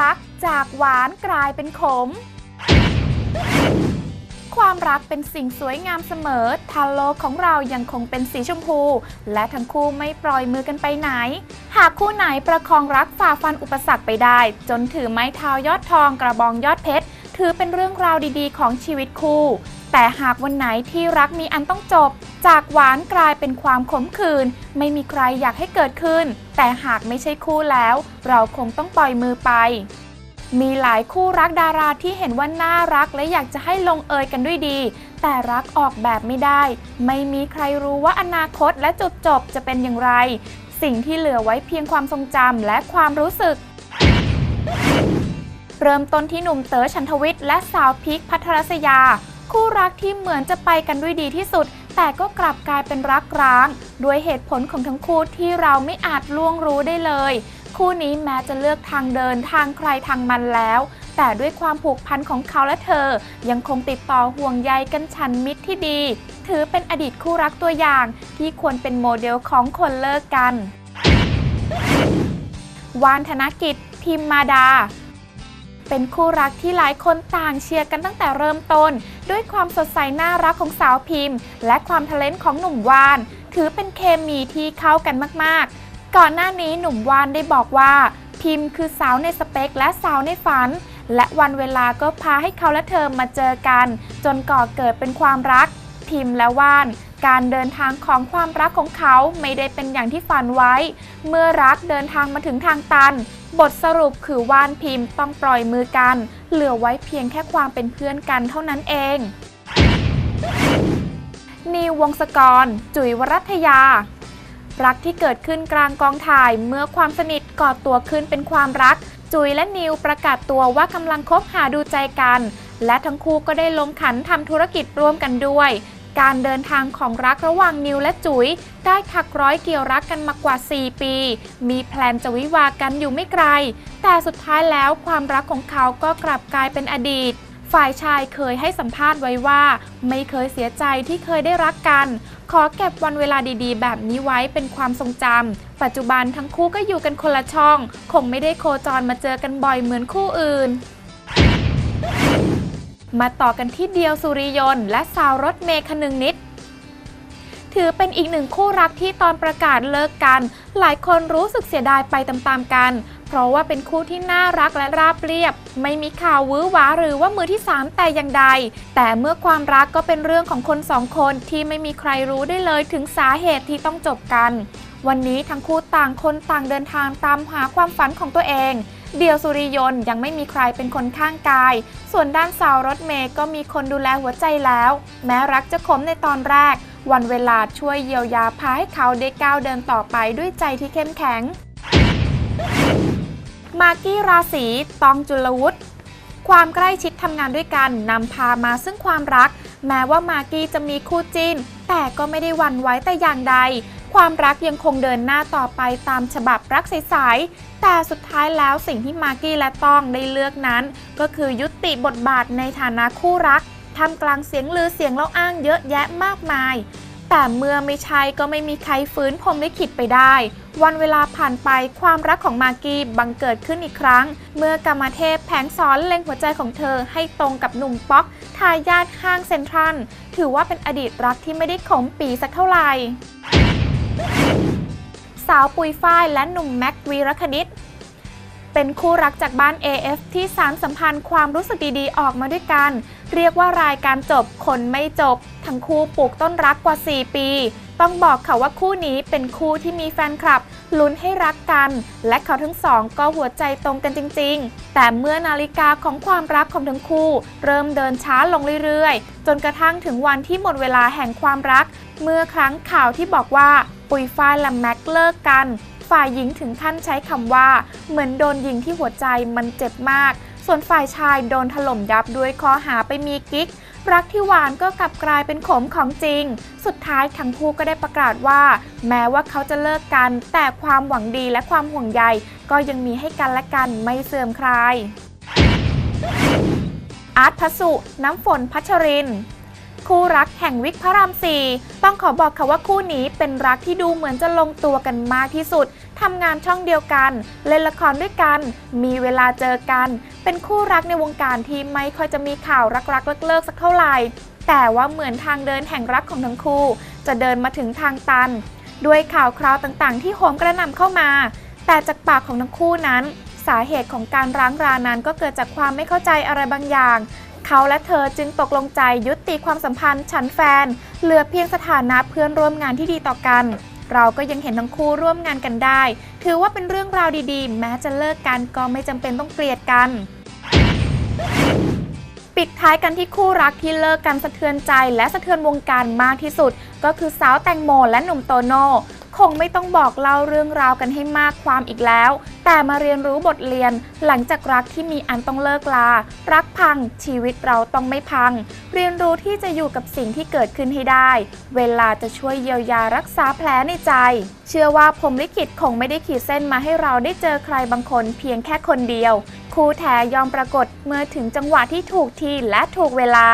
รักจากหวานกลายเป็นขม ความรักเป็นสิ่งสวยงามเสมอทาโลกของเรายังคงเป็นสีชมพู และทั้งคู่ไม่ปล่อยมือกันไปไหน หากคู่ไหนประคองรักฝ่าฟันอุปสรรคไปได้ จนถือไม้เท้ายอดทองกระบองยอดเพชร ถือเป็นเรื่องราวดีๆ ของชีวิตคู่ แต่หากวันไหนที่รักมีอันต้องจบ จากหวานกลายเป็นความขมขื่นไม่มีใครอยากให้เกิดขึ้น แต่หากไม่ใช่คู่แล้ว เราคงต้องปล่อยมือไป มีหลายคู่รักดาราที่เห็นว่าน่ารักและอยากจะให้ลงเอยกันด้วยดี แต่รักออกแบบไม่ได้ ไม่มีใครรู้ว่าอนาคตและจุดจบจะเป็นอย่างไร สิ่งที่เหลือไว้เพียงความทรงจำและความรู้สึกเริ่มต้นที่หนุ่มเต๋อชันทวิทย์และสาวพิกพัทรศยา คู่รักที่เหมือนจะไปกันด้วยดีที่สุด แต่ก็กลับกลายเป็นรักร้างด้วยเหตุผลของทั้งคู่ที่เราไม่อาจล่วงรู้ได้เลย คู่นี้แม้จะเลือกทางเดินทางใครทางมันแล้ว แต่ด้วยความผูกพันของเขาและเธอ ยังคงติดต่อห่วงใยกันชันมิตรที่ดี ถือเป็นอดีตคู่รักตัวอย่าง ที่ควรเป็นโมเดลของคนเลิกกัน วานธนกิจ พิมมาดา เป็นคู่รักที่หลายคนต่างเชียร์กันตั้งแต่เริ่มต้น ด้วยความสดใสน่ารักของสาวพิมพ์ และความทะเลนของหนุ่มวาน ถือเป็นเคมีที่เข้ากันมากๆ ก่อนหน้านี้หนุ่มวานได้บอกว่า พิมพ์คือสาวในสเปคและสาวในฝัน และวันเวลาก็พาให้เขาและเธอมาเจอกัน จนก่อเกิดเป็นความรัก พิมพ์และว่าน การเดินทางของความรักของเขาไม่ได้เป็นอย่างที่ฝันไว้ เมื่อรักเดินทางมาถึงทางตัน บทสรุปคือว่านพิมพ์ต้องปล่อยมือกัน เหลือไว้เพียงแค่ความเป็นเพื่อนกันเท่านั้นเองนิววงศกร จุ๋ยวรัตยา รักที่เกิดขึ้นกลางกองถ่ายเมื่อความสนิทก่อตัวขึ้นเป็นความรัก จุ๋ยและนิวประกาศตัวว่ากำลังคบหาดูใจกัน และทั้งคู่ก็ได้ลงขันทำธุรกิจร่วมกันด้วย การเดินทางของรักระหว่างนิวและจุ๋ย ได้ถักร้อยเกี่ยวรักกันมากว่า 4 ปี มีแพลนจะวิวากันอยู่ไม่ไกล แต่สุดท้ายแล้วความรักของเขาก็กลับกลายเป็นอดีตฝ่ายชายเคยให้สัมภาษณ์ไว้ว่า ไม่เคยเสียใจที่เคยได้รักกัน ขอเก็บวันเวลาดีๆ แบบนี้ไว้เป็นความทรงจำปัจจุบันทั้งคู่ก็อยู่กันคนละช่อง คงไม่ได้โคจรมาเจอกันบ่อยเหมือนคู่อื่น มาต่อกันที่เดียวสุริยนต์และสาวรถเมย์คนึงนิด ถือเป็นอีกหนึ่งคู่รักที่ตอนประกาศเลิกกัน หลายคนรู้สึกเสียดายไปตามๆกัน เพราะว่าเป็นคู่ที่น่ารักและราบเรียบ ไม่มีข่าววื้อหวาหรือว่ามือที่ 3 แต่อย่างใด แต่เมื่อความรักก็เป็นเรื่องของคนสองคนที่ไม่มีใครรู้ได้เลยถึงสาเหตุที่ต้องจบกัน วันนี้ทั้งคู่ต่างคนต่างเดินทางตามหาความฝันของตัวเอง เดียวสุริยนต์ยังไม่มีใครเป็นคนข้างกาย ส่วนด้านสาวรถเมย์ก็มีคนดูแลหัวใจแล้ว แม้รักจะขมในตอนแรก วันเวลาช่วยเยียวยาพาให้เขาได้ก้าวเดินต่อไปด้วยใจที่เข้มแข็ง มากกี้ราศีตองจุลวุฒิความใกล้ชิดทำงานด้วยกันนำพามาซึ่งความรัก แม้ว่ามากกี้จะมีคู่จิ้น แต่ก็ไม่ได้วันไหวแต่อย่างใด ความรักยังคงเดินหน้าต่อไปตามฉบับรักใสๆแต่สุดท้ายแล้วสิ่งที่มากกี้และต้องได้เลือกนั้น ก็คือยุติบทบาทในฐานะคู่รักทำกลางเสียงลือเสียงเล่าอ้างเยอะแยะมากมาย แต่เมื่อไม่ใช่ก็ไม่มีใครฟื้นพรมลิขิตไปได้ วันเวลาผ่านไปความรักของมากกี้บังเกิดขึ้นอีกครั้ง เมื่อกรรมเทพแผงสอนเล็งหัวใจของเธอให้ตรงกับหนุ่มป๊อกทายาทห้างเซ็นทรัลถือว่าเป็นอดีตรักที่ไม่ได้ขมปีสักเท่าไหร่ สาวปุยฝ้ายและหนุ่มแม็กวีรคณิต เป็นคู่รักจากบ้าน AF ที่สารสัมพันธ์ความรู้สึกดีๆ ออกมาด้วยกัน เรียกว่ารายการจบคนไม่จบ ทั้งคู่ปลูกต้นรักกว่า 4 ปี ต้องบอกค่ะว่าคู่นี้เป็นคู่ที่มีแฟนคลับลุ้นให้รักกัน และเขาทั้งสองก็หัวใจตรงกันจริง ๆ แต่เมื่อนาฬิกาของความรักของทั้งคู่ เริ่มเดินช้าลงเรื่อยๆ จนกระทั่งถึงวันที่หมดเวลาแห่งความรัก เมื่อครั้งข่าวที่บอกว่า ปุยฝ้ายและแม็กเลิกกัน ฝ่ายหญิงถึงขั้นใช้คำว่า เหมือนโดนยิงที่หัวใจมันเจ็บมาก ส่วนฝ่ายชายโดนถล่มยับด้วยข้อหาไปมีกิ๊กรักที่หวานก็กลับกลายเป็นขมของจริง สุดท้ายทั้งคู่ก็ได้ประกาศว่า แม้ว่าเขาจะเลิกกัน แต่ความหวังดีและความห่วงใย ก็ยังมีให้กันและกันไม่เสื่อมคลาย อาร์ตพสุ น้ำฝนพัชริน คู่รักแห่งวิกพระรามสี่ต้องขอบอกค่ะว่าคู่นี้เป็นรักที่ดูเหมือนจะลงตัวกันมากที่สุดทำงานช่องเดียวกัน เล่นละครด้วยกัน มีเวลาเจอกัน เป็นคู่รักในวงการที่ไม่ค่อยจะมีข่าวรักๆเลิกๆสักเท่าไหร่ แต่ว่าเหมือนทางเดินแห่งรักของทั้งคู่ จะเดินมาถึงทางตัน ด้วยข่าวคราวต่างๆ ที่โหมกระหน่ำเข้ามา แต่จากปากของทั้งคู่นั้น สาเหตุของการร้างรานั้นก็เกิดจากความไม่เข้าใจอะไรบางอย่าง เขาและเธอจึงตกลงใจยุติความสัมพันธ์ฉันแฟน เหลือเพียงสถานะเพื่อนร่วมงานที่ดีต่อกัน เราก็ยังเห็นทั้งคู่ร่วมงานกันได้ ถือว่าเป็นเรื่องราวดีๆ แม้จะเลิกกันก็ไม่จำเป็นต้องเกลียดกันปิดท้ายกันที่คู่รักที่เลิกกันสะเทือนใจและสะเทือนวงการมากที่สุด ก็คือสาวแตงโมและหนุ่มโตโน่คงไม่ต้องบอกเล่าเรื่องราวกันให้มากความอีกแล้ว แต่มาเรียนรู้บทเรียนหลังจากรักที่มีอันต้องเลิกลา รักพังชีวิตเราต้องไม่พัง เรียนรู้ที่จะอยู่กับสิ่งที่เกิดขึ้นให้ได้ เวลาจะช่วยเยียวยารักษาแผลในใจ เชื่อว่าพรหมลิขิตคงไม่ได้ขีดเส้นมาให้เราได้เจอใครบางคนเพียงแค่คนเดียว คู่แท้ยอมปรากฏเมื่อถึงจังหวะที่ถูกที่และถูกเวลา